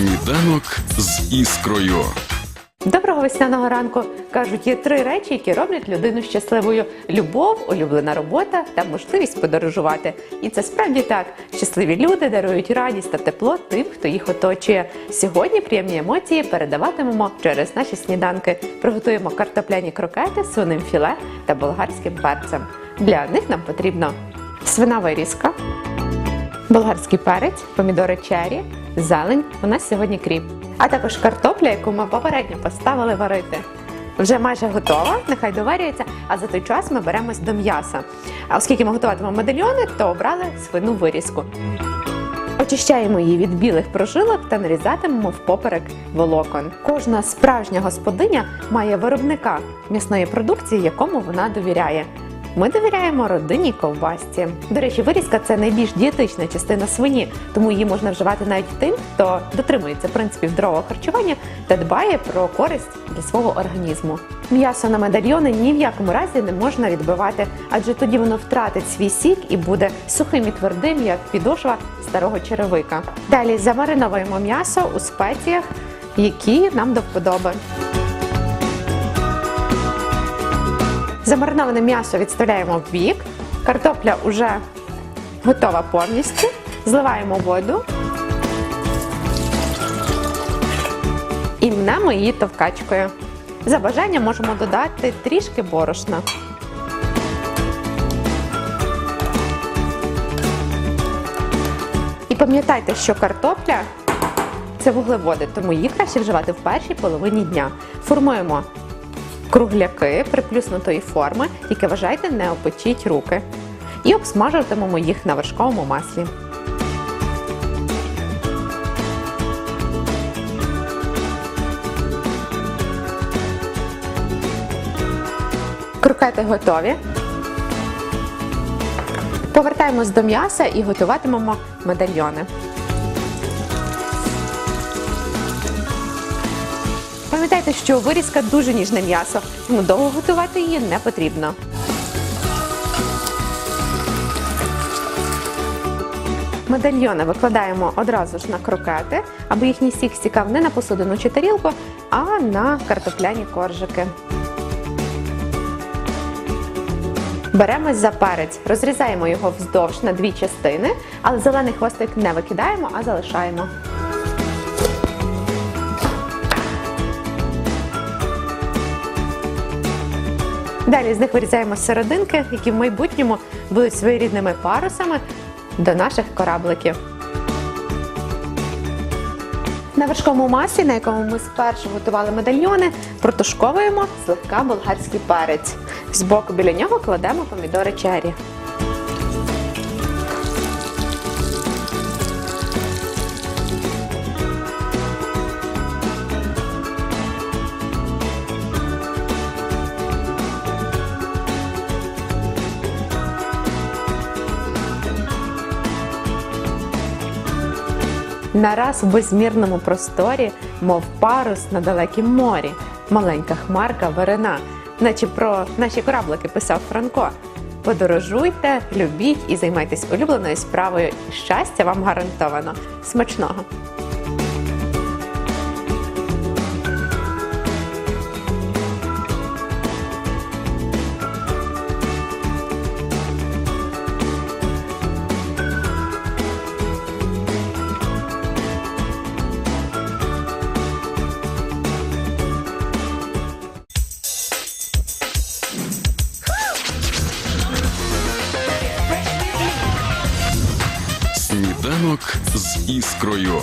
Сніданок з іскрою. Доброго весняного ранку кажуть, є три речі, які роблять людину щасливою: любов, улюблена робота та можливість подорожувати. І це справді так. Щасливі люди дарують радість та тепло тим, хто їх оточує. Сьогодні приємні емоції передаватимемо через наші сніданки. Приготуємо картопляні крокети, з свиним філе та болгарським перцем. Для них нам потрібно свина вирізка, болгарський перець, помідори чері, зелень. У нас сьогодні кріп. А також картопля, яку ми попередньо поставили варити. Вже майже готова, нехай доварюється, а за той час ми беремось до м'яса. А оскільки ми готуватимемо медальйони, то обрали свину вирізку. Очищаємо її від білих прожилок та нарізатимемо впоперек волокон. Кожна справжня господиня має виробника м'ясної продукції, якому вона довіряє. Ми довіряємо родині ковбасці. До речі, вирізка це найбільш дієтична частина свині, тому її можна вживати навіть тим, хто дотримується принципів здорового харчування та дбає про користь для свого організму. М'ясо на медальйони ні в якому разі не можна відбивати, адже тоді воно втратить свій сік і буде сухим і твердим, як підошва старого черевика. Далі замариновуємо м'ясо у спеціях, які нам до вподоби. Замариноване м'ясо відставляємо в бік. Картопля вже готова повністю. Зливаємо воду і мнемо її товкачкою. За бажанням можемо додати трішки борошна. І пам'ятайте, що картопля це вуглеводи, тому її краще вживати в першій половині дня. Формуємо кругляки приплюснутої форми, які вважайте, не опечіть руки. І обсмажуватимемо їх на вершковому маслі. Крокети готові. Повертаємось до м'яса і готуватимемо медальйони. Пам'ятайте, що вирізка дуже ніжне м'ясо, тому довго готувати її не потрібно. Медальйони викладаємо одразу ж на крокети, аби їхній сік стікав не на посудину чи тарілку, а на картопляні коржики. Беремось за перець, розрізаємо його вздовж на дві частини, але зелений хвостик не викидаємо, а залишаємо. Далі з них вирізаємо серединки, які в майбутньому будуть своєрідними парусами до наших корабликів. На вершковому маслі, на якому ми спершу готували медальйони, протушковуємо злегка болгарський перець. Збоку біля нього кладемо помідори чері. Нараз в безмірному просторі, мов парус на далекім морі, маленька хмарка верена, наче про наші кораблики писав Франко. Подорожуйте, любіть і займайтесь улюбленою справою. Щастя вам гарантовано. Смачного! Сніданок з іскрою.